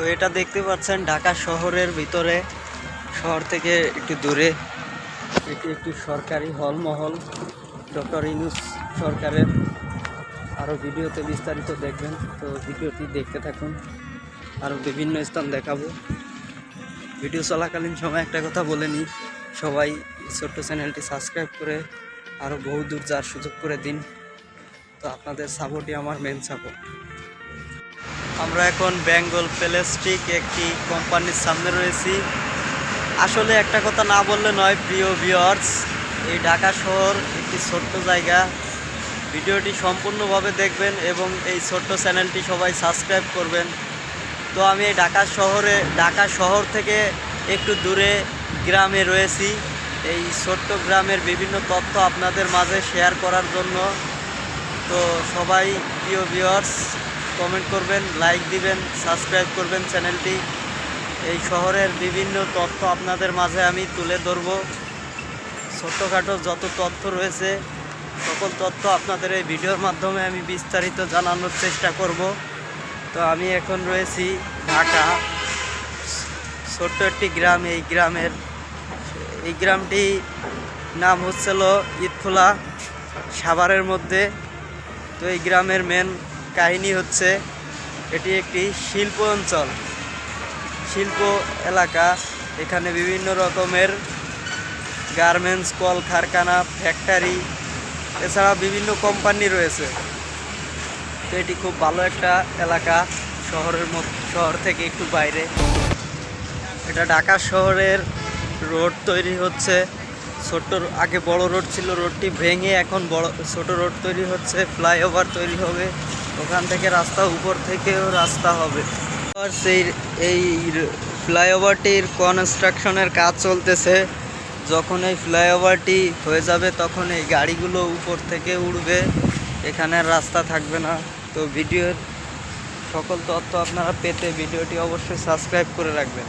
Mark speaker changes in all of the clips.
Speaker 1: তো এটা দেখতে পাচ্ছেন, ঢাকা শহরের ভিতরে। শহর থেকে একটু দূরে। এটি একটি সরকারি হল মহল ডক্টর ইনুস সরকারের আরও ভিডিওতে বিস্তারিত দেখবেন। তো ভিডিওটি দেখতে থাকুন। আরও বিভিন্ন স্থান দেখাবো। ভিডিও চলাকালীন সময় একটা কথা বলে নিই। সবাই ছোট্ট চ্যানেলটি সাবস্ক্রাইব করে আরও বহু দূর যাওয়ার সুযোগ করে দিন। তো আপনাদের সাপোর্টই আমার মেন সাপোর্ট আমরা এখন বেঙ্গল প্লাস্টিক একটি কোম্পানির সামনে রয়েছি। আসলে একটা কথা না বললে নয়, প্রিয় ভিওয়ার্স এই ঢাকা শহর একটি ছোট্ট জায়গা। ভিডিওটি সম্পূর্ণভাবে দেখবেন এবং এই ছোট্ট চ্যানেলটি সবাই সাবস্ক্রাইব করবেন। তো আমি এই ঢাকা শহরে, ঢাকা শহর থেকে একটু দূরে গ্রামে রয়েছি। এই ছোট্ট গ্রামের বিভিন্ন তথ্য আপনাদের মাঝে শেয়ার করার জন্য। তো সবাই, প্রিয় ভিউয়ার্স কমেন্ট করবেন, লাইক দিবেন, সাবস্ক্রাইব করবেন চ্যানেলটি। এই শহরের বিভিন্ন তথ্য আপনাদের মাঝে আমি তুলে ধরবো। ছোটোখাটো যত তথ্য রয়েছে, সকল তথ্য আপনাদের এই ভিডিওর মাধ্যমে আমি বিস্তারিত জানানোর চেষ্টা করব। তো আমি এখন রয়েছি ঢাকা। ছোট্ট একটি গ্রাম, এই গ্রামের, এই গ্রামটি নাম হচ্ছিল ঈদখোলা সাভারের মধ্যে। তো এই গ্রামের মেন কাহিনী হচ্ছে এটি একটি শিল্প অঞ্চল। শিল্প এলাকা, এখানে বিভিন্ন রকমের গার্মেন্টস কল কারখানা ফ্যাক্টরি, এছাড়া বিভিন্ন কোম্পানি রয়েছে। তো এটি খুব ভালো একটা এলাকা শহরের শহর থেকে একটু বাইরে। এটা ঢাকা শহরের রোড তৈরি হচ্ছে। ছোট্ট, আগে বড় রোড ছিল, রোডটি ভেঙে এখন বড়, ছোট রোড তৈরি হচ্ছে, ফ্লাইওভার তৈরি হবে। ওখান থেকে রাস্তা উপর থেকেও রাস্তা হবে। সেই, এই ফ্লাইওভারটির কনস্ট্রাকশনের কাজ চলতেছে। যখন এই ফ্লাইওভারটি হয়ে যাবে, তখন এই গাড়িগুলো উপর থেকে উড়বে। এখানে রাস্তা থাকবে না। তো ভিডিওর সকল তথ্য আপনারা পেতে ভিডিওটি অবশ্যই সাবস্ক্রাইব করে রাখবেন।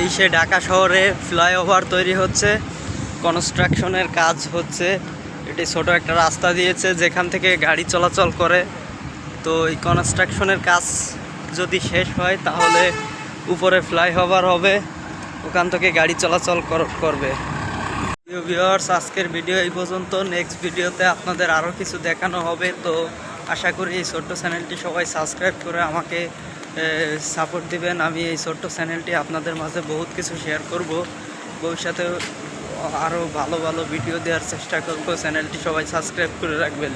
Speaker 1: এই সে ঢাকা শহরে ফ্লাইওভার তৈরি হচ্ছে, কনস্ট্রাকশনের কাজ হচ্ছে। এটি ছোট একটা রাস্তা দিয়েছে, যেখান থেকে গাড়ি চলাচল করে। তো এই কনস্ট্রাকশনের কাজ যদি শেষ হয়, তাহলে উপরে ফ্লাইওভার হবে, ওখান থেকে গাড়ি চলাচল করবে। ভিউয়ার্স আজকের ভিডিও এই পর্যন্ত। নেক্সট ভিডিওতে আপনাদের আরও কিছু দেখানো হবে। তো আশা করি এই ছোট্ট চ্যানেলটি সবাই সাবস্ক্রাইব করে আমাকে সাপোর্ট দিবেন। আমি এই ছোট্ট চ্যানেলটি আপনাদের মাঝে বহুত কিছু শেয়ার করব। ভবিষ্যতে আরও ভালো ভালো ভিডিও দেওয়ার চেষ্টা করব। চ্যানেলটি সবাই সাবস্ক্রাইব করে রাখবেন।